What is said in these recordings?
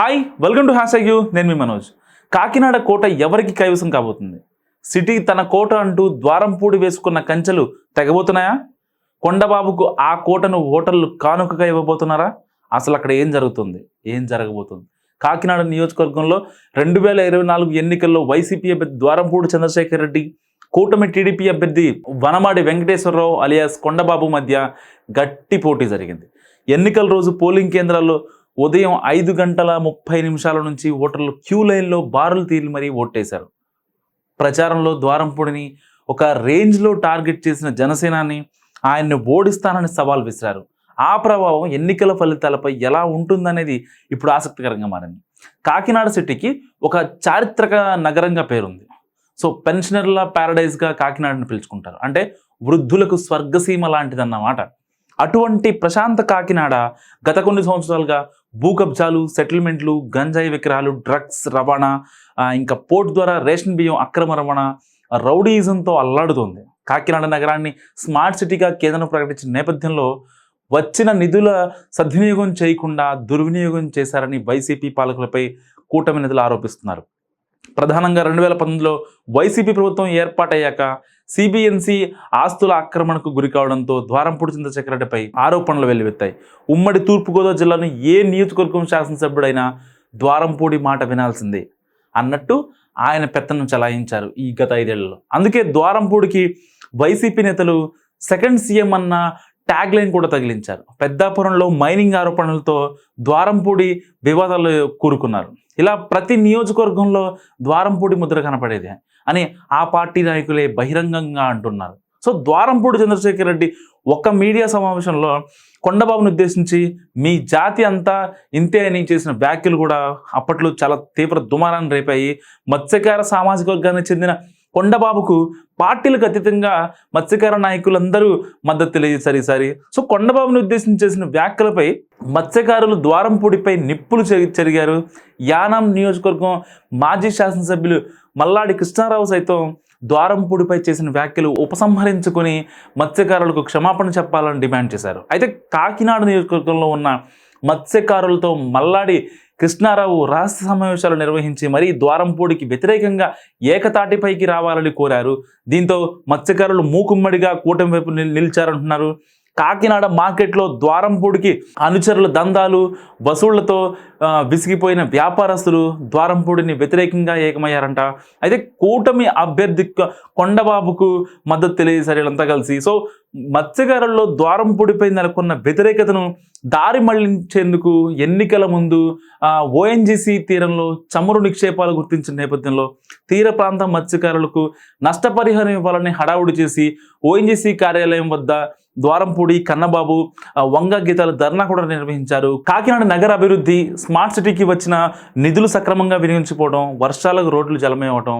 Hi welcome to hash you నేను మీ మనోజ్. కాకినాడ కోట ఎవరికి కైవసం కాబోతుంది? సిటీ తన కోట అంటూ ద్వారంపూడి వేసుకున్న కంచెలు తెగబోతున్నాయా? కొండబాబుకు ఆ కోటను ఓటర్లు కానుకగా ఇవ్వబోతున్నారా? అసలు అక్కడ ఏం జరుగుతుంది? ఏం జరగబోతుంది? కాకినాడ నియోజకవర్గంలో రెండు వేల ఇరవై నాలుగు ఎన్నికల్లో వైసీపీ అభ్యర్థి ద్వారంపూడి చంద్రశేఖర్ రెడ్డి కూటమి టీడీపీ అభ్యర్థి వనమాడి వెంకటేశ్వరరావు అలియాస్ కొండబాబు మధ్య గట్టి పోటీ జరిగింది. ఎన్నికల రోజు పోలింగ్ కేంద్రాల్లో ఉదయం ఐదు గంటల ముప్పై నిమిషాల నుంచి ఓటర్లు క్యూ లైన్లో బారులు తీరి మరీ ఓటేశారు. ప్రచారంలో ద్వారంపూడిని ఒక రేంజ్లో టార్గెట్ చేసిన జనసేనాని ఆయన్ని ఓడిస్తానని సవాల్ విసిరారు. ఆ ప్రభావం ఎన్నికల ఫలితాలపై ఎలా ఉంటుందనేది ఇప్పుడు ఆసక్తికరంగా మారింది. కాకినాడ సిటీకి ఒక చారిత్రక నగరంగా పేరుంది. సో పెన్షనర్ల ప్యారడైజ్గా కాకినాడని పిలుచుకుంటారు. అంటే వృద్ధులకు స్వర్గసీమ లాంటిదన్నమాట. అటువంటి ప్రశాంత కాకినాడ గత కొన్ని సంవత్సరాలుగా భూ కబ్జాలు సెటిల్మెంట్లు గంజాయి విక్రయాలు డ్రగ్స్ రవాణా ఇంకా పోర్ట్ ద్వారా రేషన్ బియ్యం అక్రమ రవాణా రౌడీయిజంతో అల్లాడుతోంది. కాకినాడ నగరాన్ని స్మార్ట్ సిటీగా కేంద్రం ప్రకటించిన నేపథ్యంలో వచ్చిన నిధుల సద్వినియోగం చేయకుండా దుర్వినియోగం చేశారని వైసీపీ పాలకులపై కూటమి నిధులు ఆరోపిస్తున్నారు. ప్రధానంగా రెండు వేల పంతొమ్మిదిలో వైసీపీ ప్రభుత్వం ఏర్పాటయ్యాక సిబిఎన్సి ఆస్తుల ఆక్రమణకు గురి కావడంతో ద్వారంపూడి చంద్రశేఖర్ రెడ్డిపై ఆరోపణలు వెల్లువెత్తాయి. ఉమ్మడి తూర్పుగోదావరి జిల్లాను ఏ నియోజకవర్గం శాసనసభ్యుడైనా ద్వారంపూడి మాట వినాల్సిందే అన్నట్టు ఆయన పెత్తనం చలాయించారు ఈ గత ఐదేళ్ళలో. అందుకే ద్వారంపూడికి వైసీపీ నేతలు సెకండ్ సీఎం అన్న ట్యాగ్ లైన్ కూడా తగిలించారు. పెద్దాపురంలో మైనింగ్ ఆరోపణలతో ద్వారంపూడి వివాదాలు కూరుకున్నారు. ఇలా ప్రతి నియోజకవర్గంలో ద్వారంపూడి ముద్ర కనపడేది అని ఆ పార్టీ నాయకులే బహిరంగంగా అంటున్నారు. సో ద్వారంపూడి చంద్రశేఖర్ రెడ్డి ఒక్క మీడియా సమావేశంలో కొండబాబును ఉద్దేశించి మీ జాతి అంతా ఇంతే అని చేసిన వ్యాఖ్యలు కూడా అప్పట్లో చాలా తీవ్ర దుమారాన్ని రేపాయి. మత్స్యకార సామాజిక వర్గానికి చెందిన కొండబాబుకు పార్టీలకు అతీతంగా మత్స్యకార నాయకులందరూ మద్దతు తెలియజేశారు ఈసారి సో కొండబాబును ఉద్దేశించి చేసిన వ్యాఖ్యలపై మత్స్యకారులు ద్వారంపూడిపై నిప్పులు జరిగారు చెరిగారు. యానాం నియోజకవర్గం మాజీ శాసనసభ్యులు మల్లాడి కృష్ణారావు సైతం ద్వారంపూడిపై చేసిన వ్యాఖ్యలు ఉపసంహరించుకొని మత్స్యకారులకు క్షమాపణ చెప్పాలని డిమాండ్ చేశారు. అయితే కాకినాడ నియోజకవర్గంలో ఉన్న మత్స్యకారులతో మల్లాడి కృష్ణారావు రహస్య సమావేశాలు నిర్వహించి మరీ ద్వారంపూడికి వ్యతిరేకంగా ఏకతాటిపైకి రావాలని కోరారు. దీంతో మత్స్యకారులు మూకుమ్మడిగా కూటమి వైపు నిలిచారంటున్నారు. కాకినాడ మార్కెట్లో ద్వారంపూడికి అనుచరుల దందాలు వసూళ్ళతో విసిగిపోయిన వ్యాపారస్తులు ద్వారంపూడిని వ్యతిరేకంగా ఏకమయ్యారంట. అయితే కూటమి అభ్యర్థి కొండబాబుకు మద్దతు తెలియజేశారు వీళ్ళంతా కలిసి. సో మత్స్యకారుల్లో ద్వారంపూడిపై నెలకొన్న వ్యతిరేకతను దారి మళ్ళించేందుకు ఎన్నికల ముందు ఓఎన్జీసీ తీరంలో చమురు నిక్షేపాలు గుర్తించిన నేపథ్యంలో తీర ప్రాంత మత్స్యకారులకు నష్టపరిహారం ఇవ్వాలని హడావుడి చేసి ఓఎన్జీసీ కార్యాలయం వద్ద ద్వారంపూడి కన్నబాబు వంగ గీతాల ధర్నా కూడా నిర్వహించారు. కాకినాడ నగర అభివృద్ధి స్మార్ట్ సిటీకి వచ్చిన నిధులు సక్రమంగా వినియోగించుకోవడం వర్షాలకు రోడ్లు జలమేవడం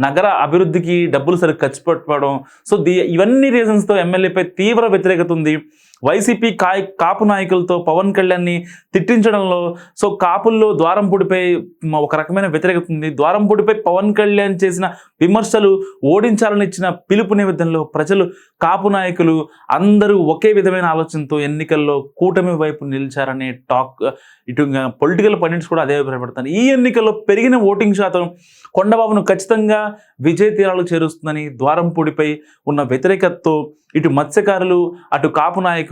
నగర అభివృద్ధికి డబ్బులు సరిగ్గా ఖర్చు పెట్టుకోవడం సో దీ ఇవన్నీ రీజన్స్తో ఎమ్మెల్యేపై తీవ్ర వ్యతిరేకత ఉంది. వైసీపీ కాయ్ కాపు నాయకులతో పవన్ కళ్యాణ్ని తిట్టించడంలో సో కాపుల్లో ద్వారంపూడిపై ఒక రకమైన వ్యతిరేకత ఉంది. ద్వారంపూడిపై పవన్ కళ్యాణ్ చేసిన విమర్శలు ఓడించాలని ఇచ్చిన పిలుపు నేపథ్యంలో ప్రజలు కాపు నాయకులు అందరూ ఒకే విధమైన ఆలోచనతో ఎన్నికల్లో కూటమి వైపు నిలిచారనే టాక్ ఇటు పొలిటికల్ పండిట్స్ కూడా అదే అభిప్రాయపడతాను ఈ ఎన్నికల్లో పెరిగిన ఓటింగ్ శాతం కొండబాబును ఖచ్చితంగా విజయ తీరాలు చేరుస్తుందని ద్వారంపూడిపై ఉన్న వ్యతిరేకతతో ఇటు మత్స్యకారులు అటు కాపు నాయకులు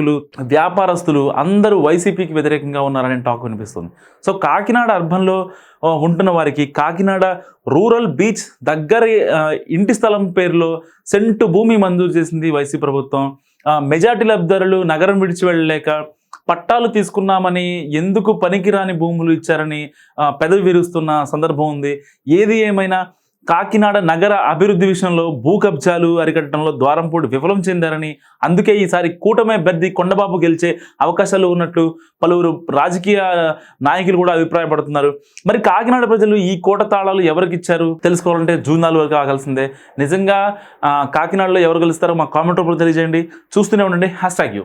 వ్యాపారస్తులు అందరూ వైసీపీకి వ్యతిరేకంగా ఉన్నారనే టాక్ వినిపిస్తుంది. సో కాకినాడ అర్బన్లో ఉంటున్న వారికి కాకినాడ రూరల్ బీచ్ దగ్గర ఇంటి స్థలం పేరులో సెంటు భూమి మంజూరు చేసింది వైసీ ప్రభుత్వం. మెజార్టీ లబ్ధిదారులు నగరం విడిచి వెళ్ళలేక పట్టాలు తీసుకున్నామని ఎందుకు పనికిరాని భూములు ఇచ్చారని పెదవి విరుస్తున్న సందర్భం ఉంది. ఏది ఏమైనా కాకినాడ నగర అభివృద్ధి విషయంలో భూ కబ్జాలు అరికట్టడంలో ద్వారంపూడి విఫలం చెందారని అందుకే ఈసారి కూటమి అభ్యర్థి కొండబాబు గెలిచే అవకాశాలు ఉన్నట్లు పలువురు రాజకీయ నాయకులు కూడా అభిప్రాయపడుతున్నారు. మరి కాకినాడ ప్రజలు ఈ కోట తాళాలు ఎవరికి ఇచ్చారు? తెలుసుకోవాలంటే జూన్ నాలుగు వరకు ఆగాల్సిందే. నిజంగా కాకినాడలో ఎవరు గెలుస్తారో మా కామెంట్ రూపంలో తెలియజేయండి. చూస్తూనే ఉండండి. Hash tag you.